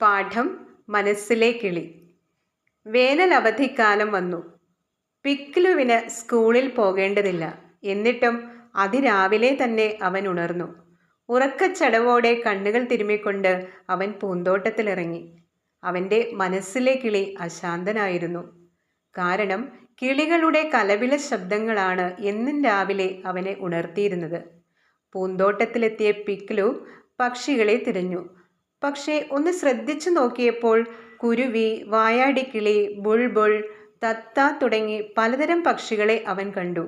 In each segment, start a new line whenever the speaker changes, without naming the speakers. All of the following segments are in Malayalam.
പാഠം മനസ്സിലെ കിളി. വേനൽ അവധിക്കാലം വന്നു. പിക്ലുവിന് സ്കൂളിൽ പോകേണ്ടതില്ല. എന്നിട്ടും അതിരാവിലെ തന്നെ അവൻ ഉണർന്നു. ഉറക്കച്ചടവോടെ കണ്ണുകൾ തിരുമ്മിക്കൊണ്ട് അവൻ പൂന്തോട്ടത്തിലിറങ്ങി. അവന്റെ മനസ്സിലെ കിളി അശാന്തനായിരുന്നു. കാരണം കിളികളുടെ കലവില ശബ്ദങ്ങളാണ് എന്നും രാവിലെ അവനെ ഉണർത്തിയിരുന്നത്. പൂന്തോട്ടത്തിലെത്തിയ പിക്ലു പക്ഷികളെ തിരഞ്ഞു. പക്ഷേ ഒന്ന് ശ്രദ്ധിച്ചു നോക്കിയപ്പോൾ കുരുവി വായാടിക്കിളി ബുൾബുൾ തത്ത തുടങ്ങി പലതരം പക്ഷികളെ അവൻ കണ്ടു.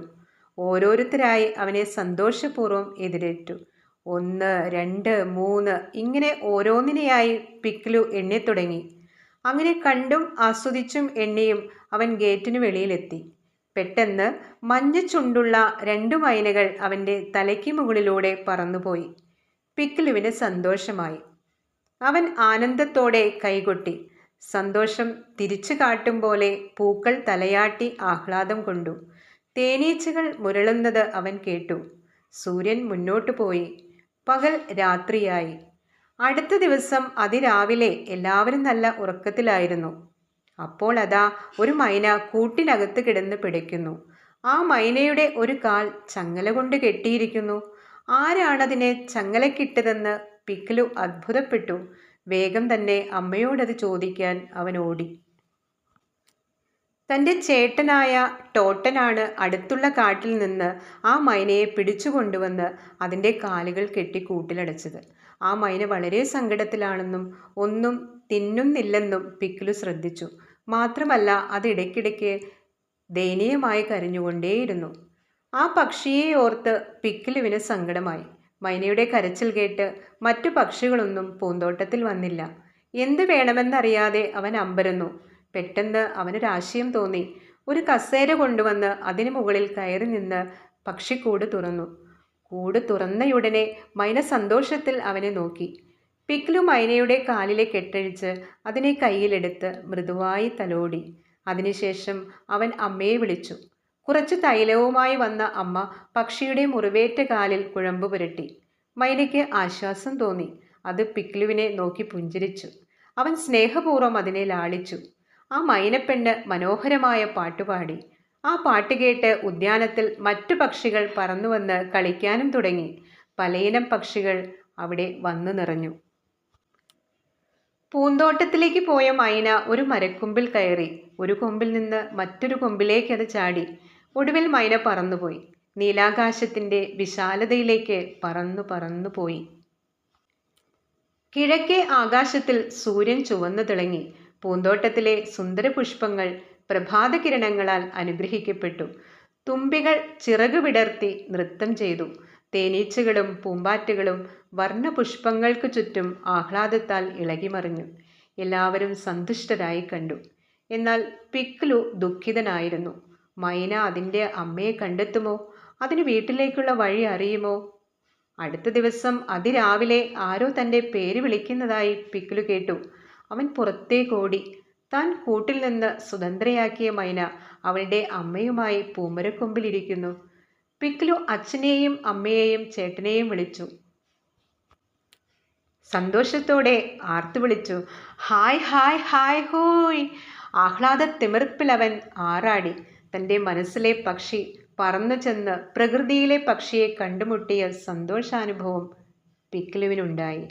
ഓരോരുത്തരായി അവനെ സന്തോഷപൂർവം എതിരേറ്റു. ഒന്ന് രണ്ട് മൂന്ന് ഇങ്ങനെ ഓരോന്നിനെയായി പിക്കിലു എണ്ണിത്തുടങ്ങി. അങ്ങനെ കണ്ടും ആസ്വദിച്ചും എണ്ണിയും അവൻ ഗേറ്റിനു വെളിയിലെത്തി. പെട്ടെന്ന് മഞ്ഞ ചുണ്ടുള്ള രണ്ടു മൈനകൾ അവന്റെ തലയ്ക്ക് മുകളിലൂടെ പറന്നുപോയി. പിക്കിലുവിന് സന്തോഷമായി. അവൻ ആനന്ദത്തോടെ കൈകൊട്ടി. സന്തോഷം തിരിച്ചു കാട്ടും പോലെ പൂക്കൾ തലയാട്ടി ആഹ്ലാദം കൊണ്ടു. തേനീച്ചകൾ മുരളുന്നത് അവൻ കേട്ടു. സൂര്യൻ മുന്നോട്ടു പോയി. പകൽ രാത്രിയായി. അടുത്ത ദിവസം അതിരാവിലെ എല്ലാവരും നല്ല ഉറക്കത്തിലായിരുന്നു. അപ്പോൾ അതാ ഒരു മൈന കൂട്ടിനകത്ത് കിടന്ന് പിടയ്ക്കുന്നു. ആ മൈനയുടെ ഒരു കാൽ ചങ്ങല കൊണ്ട് കെട്ടിയിരിക്കുന്നു. ആരാണതിനെ ചങ്ങലക്കിട്ടതെന്ന് പിക്ലു അത്ഭുതപ്പെട്ടു. വേഗം തന്നെ അമ്മയോടത് ചോദിക്കാൻ അവൻ ഓടി. തന്റെ ചേട്ടനായ ടോട്ടനാണ് അടുത്തുള്ള കാട്ടിൽ നിന്ന് ആ മൈനയെ പിടിച്ചു കൊണ്ടുവന്ന് അതിന്റെ കാലുകൾ കെട്ടി കൂട്ടിലടച്ചത്. ആ മൈന വളരെ സങ്കടത്തിലാണെന്നും ഒന്നും തിന്നുന്നില്ലെന്നും പിക്കിലു ശ്രദ്ധിച്ചു. മാത്രമല്ല അത് ഇടയ്ക്കിടയ്ക്ക് ദയനീയമായി കരഞ്ഞുകൊണ്ടേയിരുന്നു. ആ പക്ഷിയെ ഓർത്ത് പിക്കിലുവിന് സങ്കടമായി. മൈനയുടെ കരച്ചിൽ കേട്ട് മറ്റു പക്ഷികളൊന്നും പൂന്തോട്ടത്തിൽ വന്നില്ല. എന്ത് വേണമെന്നറിയാതെ അവൻ അമ്പരന്നു. പെട്ടെന്ന് അവനൊരാശയം തോന്നി. ഒരു കസേര കൊണ്ടുവന്ന് അതിനു മുകളിൽ കയറി നിന്ന് പക്ഷിക്കൂട് തുറന്നു. കൂട് തുറന്നയുടനെ മൈന സന്തോഷത്തിൽ അവനെ നോക്കി. പിക്ലു മൈനയുടെ കാലിലെ കെട്ടഴിച്ച് അതിനെ കയ്യിലെടുത്ത് മൃദുവായി തലോടി. അതിനുശേഷം അവൻ അമ്മയെ വിളിച്ചു. കുറച്ച് തൈലവുമായി വന്ന അമ്മ പക്ഷിയുടെ മുറിവേറ്റ കാലിൽ കുഴമ്പ് പുരട്ടി. മൈനയ്ക്ക് ആശ്വാസം തോന്നി. അത് പിക്ലുവിനെ നോക്കി പുഞ്ചിരിച്ചു. അവൻ സ്നേഹപൂർവം അതിനെ ലാളിച്ചു. ആ മൈനപ്പെണ്ണ് മനോഹരമായ പാട്ടുപാടി. ആ പാട്ട് കേട്ട് ഉദ്യാനത്തിൽ മറ്റു പക്ഷികൾ പറന്നുവന്ന് കളിക്കാനും തുടങ്ങി. പലയിനം പക്ഷികൾ അവിടെ വന്നു നിറഞ്ഞു. പൂന്തോട്ടത്തിലേക്ക് പോയ മൈന ഒരു മരക്കൊമ്പിൽ കയറി. ഒരു കൊമ്പിൽ നിന്ന് മറ്റൊരു കൊമ്പിലേക്ക് അത് ചാടി. ഒടുവിൽ മൈന പറന്നുപോയി. നീലാകാശത്തിന്റെ വിശാലതയിലേക്ക് പറന്നു പറന്നു പോയി. കിഴക്കേ ആകാശത്തിൽ സൂര്യൻ ചുവന്നു തിളങ്ങി. പൂന്തോട്ടത്തിലെ സുന്ദര പുഷ്പങ്ങൾ പ്രഭാതകിരണങ്ങളാൽ അനുഗ്രഹിക്കപ്പെട്ടു. തുമ്പികൾ ചിറക് വിടർത്തി നൃത്തം ചെയ്തു. തേനീച്ചകളും പൂമ്പാറ്റകളും വർണപുഷ്പങ്ങൾക്ക് ചുറ്റും ആഹ്ലാദത്താൽ ഇളകിമറിഞ്ഞു. എല്ലാവരും സന്തുഷ്ടരായി കണ്ടു. എന്നാൽ പിക്ലു ദുഃഖിതനായിരുന്നു. മൈന അതിന്റെ അമ്മയെ കണ്ടെത്തുമോ? അതിന് വീട്ടിലേക്കുള്ള വഴി അറിയുമോ? അടുത്ത ദിവസം അതിരാവിലെ ആരോ തന്റെ പേര് വിളിക്കുന്നതായി പിക്ലു കേട്ടു. അവൻ പുറത്തേക്കോടി താൻ കൂട്ടിൽ നിന്ന് സ്വതന്ത്രയാക്കിയ മൈന അവളുടെ അമ്മയുമായി പൂമരക്കൊമ്പിലിരിക്കുന്നു. പിക്ലു അച്ഛനെയും അമ്മയെയും ചേട്ടനെയും വിളിച്ചു. സന്തോഷത്തോടെ ആർത്തു വിളിച്ചു. ഹായ് ഹായ് ഹായ് ഹോയ്! ആഹ്ലാദ തിമിർപ്പിലവൻ ആറാടി. തന്റെ മനസ്സിലെ പക്ഷി പറന്നു ചെന്ന് പ്രകൃതിയിലെ പക്ഷിയെ കണ്ടുമുട്ടിയ സന്തോഷാനുഭവം പിക്ലുവിനുണ്ടായി.